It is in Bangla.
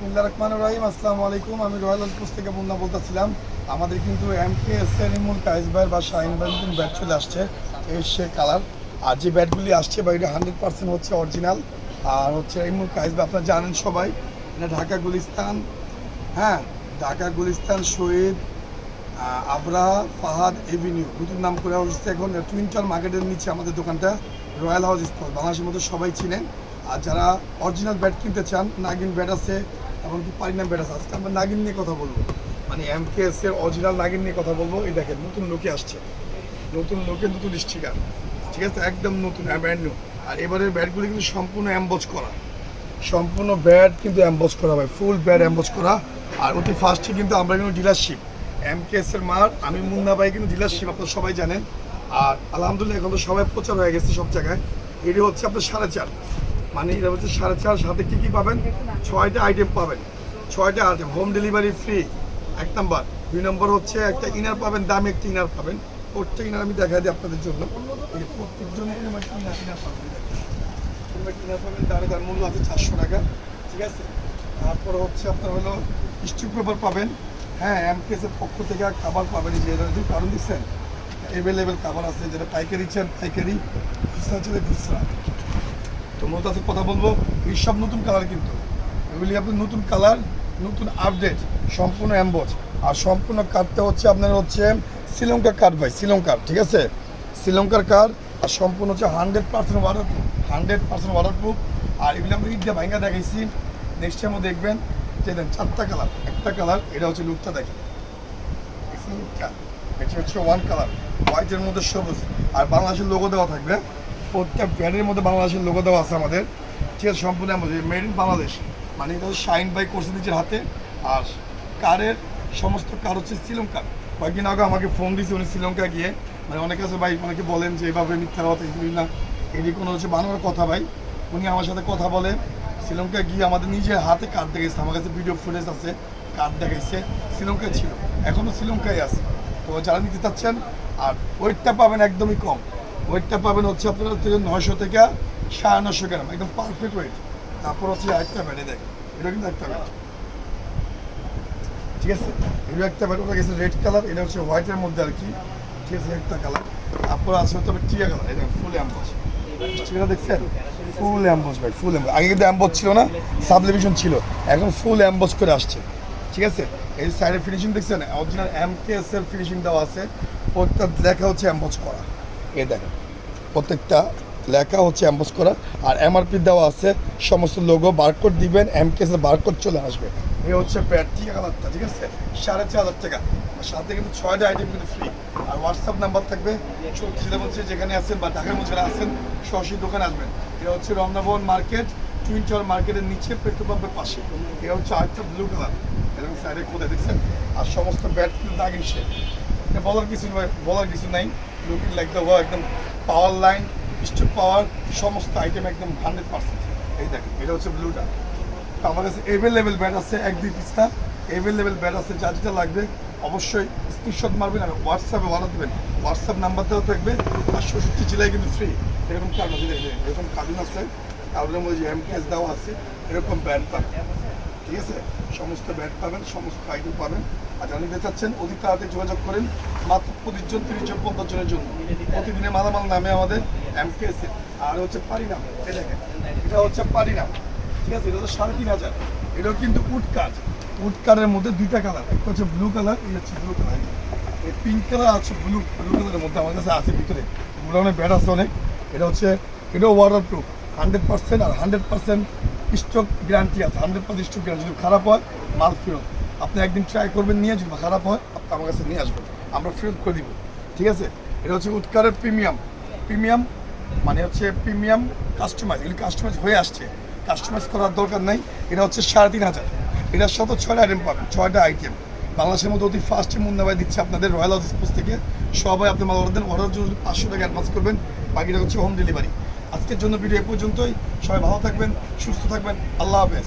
বিসমিল্লা রহমান রহিম, আসসালামু আলাইকুম। আমি রয়্যাল আউটপোস্ট থেকে মুন্না বলতেছিলাম। আমাদের কিন্তু M K S Enamul Kais ভাইয়ের বা শাহিন ভাইয়ের ব্যাট চলে আসছে, এই সে কালার আর যে ব্যাটগুলি আসছে বা এটা হান্ড্রেড পার্সেন্ট হচ্ছে অরিজিনাল আর হচ্ছে এনিমুল কাইস ভাই আপনারা জানেন সবাই, এটা ঢাকা গুলিস্তান। হ্যাঁ ঢাকা গুলিস্তান, শহীদ আবরা, ফাহাদ এভিনিউ নতুন নাম করে হচ্ছে এখন টুইন্টার মার্কেটের নিচে আমাদের দোকানটা, রয়্যাল হাউস স্কুল বাংলাদেশের মধ্যে সবাই চিনেন। আর যারা অরিজিনাল ব্যাট কিনতে চান, নাগিন ব্যাট আছে এমনকি পারিনাম ব্যাট আছে। আজকে আমরা নাগিন নিয়ে কথা বলব। মানে এম কে এর অরিজিনাল নাগিন নিয়ে কথা বলব। এই দেখেন, নতুন লোকে আসছে। নতুন লোকে নতুন স্টিকার ঠিক আছে? একদম নতুন ব্র্যান্ড নিউ আর এবারের ব্যাটগুলি কিন্তু সম্পূর্ণ অ্যাম্বোজ করা। সম্পূর্ণ ব্যাট কিন্তু অ্যাম্বোজ করা ভাই। ফুল ব্যাট অ্যাম্বোজ করা। আর অতি ফার্স্টে কিন্তু আমরা কিন্তু ডিলারশিপ এম কে এস এর মার আমি মুন্না ভাই কিন্তু ডিলারশিপ আপনারা সবাই জানেন। আর আলহামদুলিল্লাহ, এখন তো সবাই প্রচার হয়ে গেছে সব জায়গায়। এটি হচ্ছে আপনার সাড়ে চার। মানে এটা হচ্ছে সাড়ে চার, সাথে কী কী পাবেন? ছয়টা আইটেম পাবেন। ছয়টা আইটেম হোম ডেলিভারি ফ্রি এক নাম্বার দুই নম্বর হচ্ছে একটা ইনার পাবেন, দামি একটা ইনার পাবেন। প্রত্যেক ইনার আমি দেখা দিই আপনাদের জন্য। প্রত্যেকজন ইনার ইনার পাবেন। পাবেন, তার মূল্য আছে চারশো টাকা, ঠিক আছে? তারপরে হচ্ছে আপনার হলো পেপার পাবেন। হ্যাঁ পক্ষ থেকে খাবার পাবেন যে দিচ্ছেন। অ্যাভেলেবেল খাবার আছে, যেটা পাইকারি চান, পাইকারি, খুচরা চাইলে খুচরা। তো মূলত আছে কথা বলব, এই সব নতুন কালার কিন্তু। এগুলি আপনার নতুন কালার নতুন আপডেট সম্পূর্ণ অ্যাম্বোজ আর সম্পূর্ণ কার্ডটা হচ্ছে আপনার হচ্ছে শ্রীলঙ্কার কার্ড ভাই, শ্রীলঙ্কার, ঠিক আছে? শ্রীলঙ্কার কার্ড আর সম্পূর্ণ হচ্ছে hundred percent water proof hundred percent water proof আর এগুলি আমরা ইটটা ভাঙ্গা দেখাইছি। নেক্সট টাইমও দেখবেন যে দেন চারটা কালার একটা কালার এটা হচ্ছে লুকটা দেখেন। এটা হচ্ছে ওয়ান কালার হোয়াইটের মধ্যে সবুজ। আর বাংলাদেশের লোগো দেওয়া থাকবে। প্রত্যেক ব্যান্ডের মধ্যে বাংলাদেশের লোগো দেওয়া আছে আমাদের। ঠিক সম্পূর্ণ মেড ইন বাংলাদেশ। মানে এটা শাইন বাই করছে নিজের হাতে। আর কারের সমস্ত কার হচ্ছে শ্রীলঙ্কার। কয়েকদিন আগে আমাকে ফোন দিয়েছে উনি শ্রীলঙ্কা গিয়ে। মানে অনেকে আছে ভাই, অনেকে বলেন যে এভাবে মিথ্যা কথা না। এটি কোনো হচ্ছে বানোয়ার কথা ভাই। উনি আমার সাথে কথা বলে, শ্রীলঙ্কা গিয়ে আমাদের নিজের হাতে কার্ড দেখাইছে। আমার কাছে ভিডিও ফুটেজ আছে কার্ড দেখাইছে। শ্রীলঙ্কায় ছিল এখনও শ্রীলঙ্কায় আছে। তো যারা নিতে চাচ্ছেন, আর ওয়েটটা পাবেন একদমই কম। ওয়েটটা পাবেন হচ্ছে আপনার হচ্ছে নয়শো থেকে সাড়ে নশো গ্রাম, একদম পারফেক্ট ওয়েট তারপর হচ্ছে একটা ব্যাটে দেখেন, এটা কিন্তু একটা ব্যাট ঠিক আছে? এটা একটা ব্যাট ওটা গেছে রেড কালার এটা হচ্ছে হোয়াইটের মধ্যে আর কি। ঠিক আছে, একটা কালার তারপর আছে তবে টিয়া কালার এটা ফুল অ্যাম্বস দেখছেন? ফুল অ্যাম্বস ভাই ফুল অ্যাম্বস আগে কিন্তু অ্যাম্বস ছিল না সাবলিভিশন ছিল। এখন ফুল অ্যাম্বস করে আসছে। ঠিক আছে? এই সাইডে ফিনিশিং দেখছেন? অরিজিনাল এম কে এস এর ফিনিশিং দেওয়া আছে। প্রত্যেকটা লেখা হচ্ছে অ্যাম্বস করা। এ দেখেন, প্রত্যেকটা লেখা হচ্ছে অ্যাম্বস করা, আর এমআরপি দেওয়া আছে, সমস্ত লোগো বারকোড দিবেন এম কে এস এর বারকোড চলে আসবে। এই হচ্ছে ব্যাট টিকা কালারটা ঠিক আছে? সাড়ে চার হাজার টাকা। সাথে কিন্তু ছয়টা আইটেম কিন্তু ফ্রি আর হোয়াটসঅ্যাপ নাম্বার থাকবে ছত্রিশের মধ্যে যেখানে আছেন বা ঢাকার মধ্যে যারা আছেন, সরাসরি দোকানে আসবেন। এটা হচ্ছে রমনাভবন মার্কেট টুইন টাওয়ার মার্কেটের নিচে পেট্রোল পাম্পের পাশে। এটা হচ্ছে আরেকটা ব্লু কালার এরকম সাইডে কোথায় দেখছেন? আর সমস্ত ব্যাট কিন্তু দাগিন সে। বলার কিছু বলার কিছু নাই। লুকিং লাইক দ্য একদম পাওয়ার লাইন স্টোভ পাওয়ার সমস্ত আইটেম একদম হান্ড্রেড পার্সেন্ট এই দেখেন, এটা হচ্ছে ব্লুটা তো আমার কাছে এভেলেবেল ব্যাট আছে এক, দুই পিসটা। এভেলেবেল ব্যাট আছে, যা যেটা লাগবে, অবশ্যই স্ক্রিনশট মারবেন আর হোয়াটসঅ্যাপে অর্ডার দেবেন। হোয়াটসঅ্যাপ নাম্বার দেওয়া থাকবে, আর ষষ্ঠী জেলায় কিন্তু ফ্রি এরকম কার্ড আছে এরকম কার্টুন আছে। কার্ডের মধ্যে এমকেএস দেওয়া আছে, এরকম ব্যাট পাবেন। ঠিক আছে? সমস্ত ব্যাট পাবেন, সমস্ত আইটেম পাবেন। যারা নিতে চাচ্ছেন অতি তাড়াতাড়ি যোগাযোগ করেন। মাত্র পঁচিশ জন, তিরিশ জন, পঞ্চাশ জনের জন্য। প্রতিদিনের মালামাল নামে আমাদের এমকেএস আর হচ্ছে পারিনাম। এটা হচ্ছে পারিনাম। ঠিক আছে? এটা হচ্ছে সাড়ে তিন হাজার। এটাও কিন্তু উড কাজ। উড কারের মধ্যে দুইটা কালার। একটা হচ্ছে ব্লু কালার, এই হচ্ছে ব্লু কালার। এই পিঙ্ক কালার আছে ব্লু ব্লু কালারের মধ্যে আমার কাছে আছে ভিতরে। গোডাউনে ব্যাট আছে অনেক। এটা হচ্ছে, এটাও ওয়াটার প্রুফ হান্ড্রেড পার্সেন্ট আর হান্ড্রেড পার্সেন্ট স্টক গ্যারান্টি আছে। হান্ড্রেড পার্সেন্ট স্টক গ্যারান্টি খারাপ হয়, মাল ফেরত। আপনি একদিন ট্রাই করবেন, নিয়ে যদি খারাপ হয়, আপনি আমার কাছে নিয়ে আসবেন। আমরা ফেরত করে দিব। ঠিক আছে? এটা হচ্ছে উৎকারের প্রিমিয়াম প্রিমিয়াম মানে হচ্ছে প্রিমিয়াম কাস্টমাইজ এগুলি কাস্টমাইজ হয়ে আসছে। কাস্টমাইজ করার দরকার নাই। এটা হচ্ছে সাড়ে তিন হাজার। এটার সাথে ছয়টা আইটেম পাবেন, ছয়টা আইটেম বাংলাদেশের মধ্যে অতি ফার্স্টে মুন্নাবাই দিচ্ছে আপনাদের রয়্যাল হাউস থেকে। সবাই আপনি মাল অর্ডার দেন। অর্ডার জন্য পাঁচশো টাকা অ্যাডভান্স করবেন। বাকিটা হচ্ছে হোম ডেলিভারি আজকের জন্য ভিডিও এ পর্যন্তই। সবাই ভালো থাকবেন, সুস্থ থাকবেন। আল্লাহ হাফেজ।